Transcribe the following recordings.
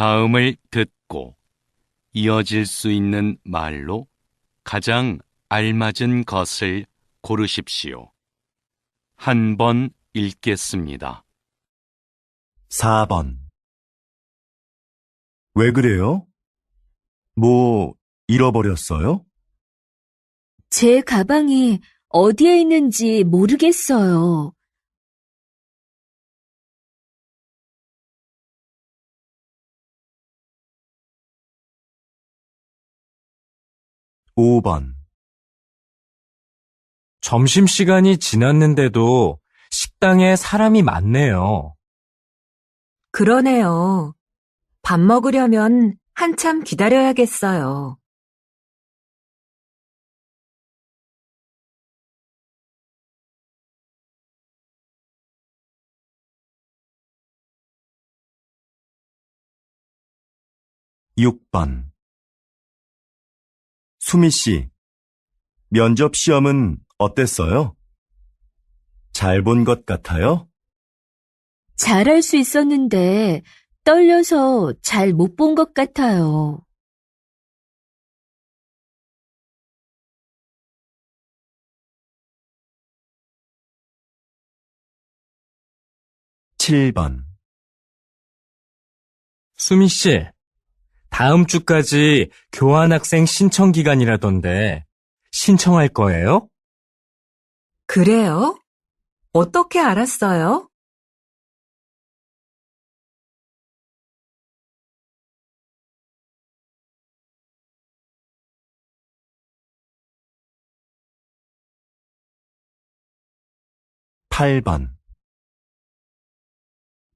다음을 듣고 이어질 수 있는 말로 가장 알맞은 것을 고르십시오. 한 번 읽겠습니다. 4번. 왜 그래요? 뭐, 잃어버렸어요? 제 가방이 어디에 있는지 모르겠어요. 5번. 점심시간이 지났는데도 식당에 사람이 많네요. 그러네요. 밥 먹으려면 한참 기다려야겠어요. 6번. 수미 씨, 면접 시험은 어땠어요? 잘 본 것 같아요? 잘할 수 있었는데 떨려서 잘 못 본 것 같아요. 7번. 수미 씨, 다음 주까지 교환학생 신청 기간이라던데 신청할 거예요? 그래요? 어떻게 알았어요? 8번.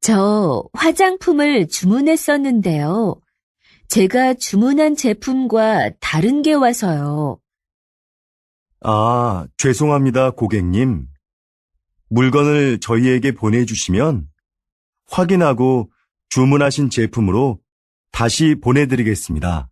저 화장품을 주문했었는데요. 제가 주문한 제품과 다른 게 와서요. 아, 죄송합니다, 고객님. 물건을 저희에게 보내주시면 확인하고 주문하신 제품으로 다시 보내드리겠습니다.